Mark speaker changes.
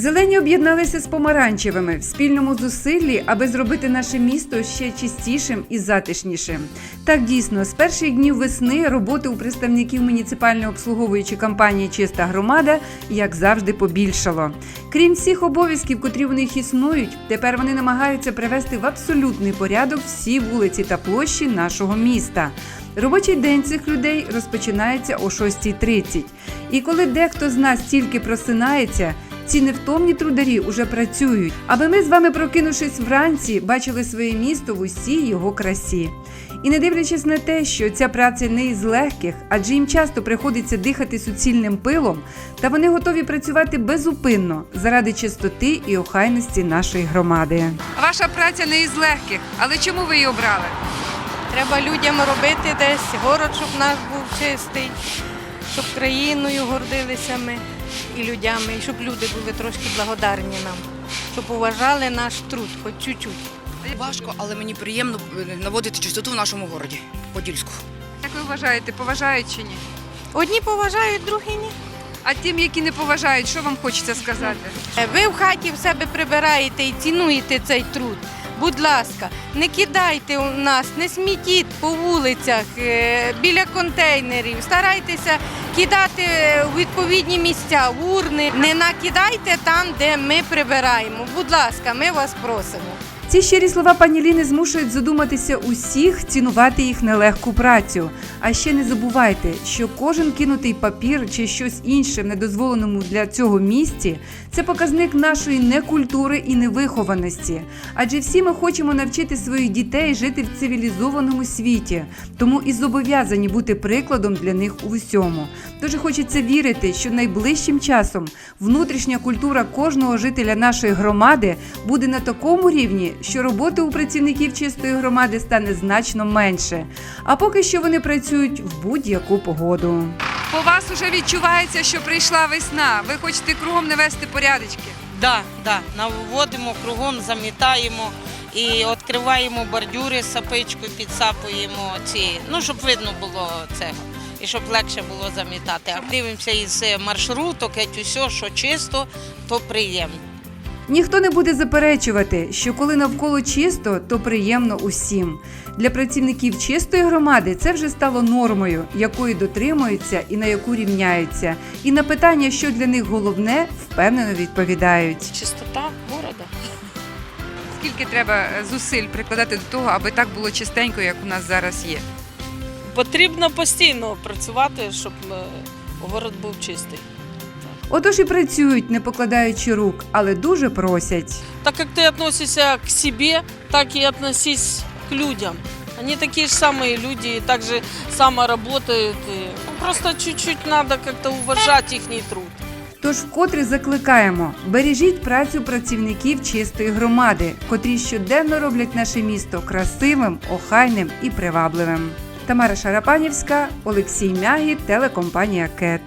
Speaker 1: Зелені об'єдналися з помаранчевими в спільному зусиллі, аби зробити наше місто ще чистішим і затишнішим. Так дійсно, з перших днів весни роботи у представників муніципальної обслуговуючої компанії Чиста громада як завжди побільшало. Крім всіх обов'язків, котрі в них існують, тепер вони намагаються привести в абсолютний порядок всі вулиці та площі нашого міста. Робочий день цих людей розпочинається о 6.30. І коли дехто з нас тільки просинається, ці невтомні трударі уже працюють, аби ми з вами, прокинувшись вранці, бачили своє місто в усій його красі. І не дивлячись на те, що ця праця не із легких, адже їм часто приходиться дихати суцільним пилом, та вони готові працювати безупинно заради чистоти і охайності нашої громади. Ваша праця не із легких, але чому ви її обрали?
Speaker 2: Треба людям робити десь город, щоб наш був чистий, щоб країною гордилися ми і людями, і щоб люди були трошки благодарні нам, щоб уважали наш труд, хоч чуть-чуть.
Speaker 3: Важко, але мені приємно е, наводити чистоту в нашому городі Подільську.
Speaker 1: Як ви вважаєте, поважають чи ні?
Speaker 2: Одні поважають, другі ні.
Speaker 1: А тим, які не поважають, що вам хочеться сказати?
Speaker 2: Е, Ви в хаті в себе прибираєте і цінуєте цей труд. Будь ласка, не кидайте у нас, не смітіть по вулицях, е, біля контейнерів. Старайтеся кидати у відповідні місця, урни. Не накидайте там, де ми прибираємо. Будь ласка, ми вас просимо.
Speaker 1: Ці щирі слова пані Ліни змушують задуматися усіх цінувати їх нелегку працю. А ще не забувайте, що кожен кинутий папір чи щось інше в недозволеному для цього місці це показник нашої некультури і невихованості. Адже всі ми хочемо навчити своїх дітей жити в цивілізованому світі, тому і зобов'язані бути прикладом для них у всьому. Дуже хочеться вірити, що найближчим часом внутрішня культура кожного жителя нашої громади буде на такому рівні, що роботи у працівників чистої громади стане значно менше. А поки що вони працюють в будь-яку погоду. По вас вже відчувається, що прийшла весна. Ви хочете кругом навести порядочки.
Speaker 4: Да, да, наводимо кругом, замітаємо і відкриваємо бордюри сапичкою, підсапуємо ці, ну щоб видно було цього. І щоб легше було замітати. А дивимося із маршруток, геть усе, що чисто, то приємно.
Speaker 1: Ніхто не буде заперечувати, що коли навколо чисто, то приємно усім. Для працівників чистої громади це вже стало нормою, якої дотримуються і на яку рівняються. І на питання, що для них головне, впевнено відповідають.
Speaker 4: Чистота города.
Speaker 1: Скільки треба е, зусиль прикладати до того, аби так було чистенько, як у нас зараз є?
Speaker 5: Потрібно постійно працювати, щоб е, город був чистий.
Speaker 1: Отож і працюють, не покладаючи рук, але дуже просять.
Speaker 5: Так как ты относишься к себе, так и относись к людям. Они такие же самые люди, и так же само работают. И, ну, просто чуть-чуть надо как-то уважать их труд.
Speaker 1: Тож вкотре закликаємо: бережіть працю працівників чистої громади, котрі щоденно роблять наше місто красивим, охайним і привабливим. Тамара Шарапанівська, Олексій Мягі, телекомпанія КЕТ.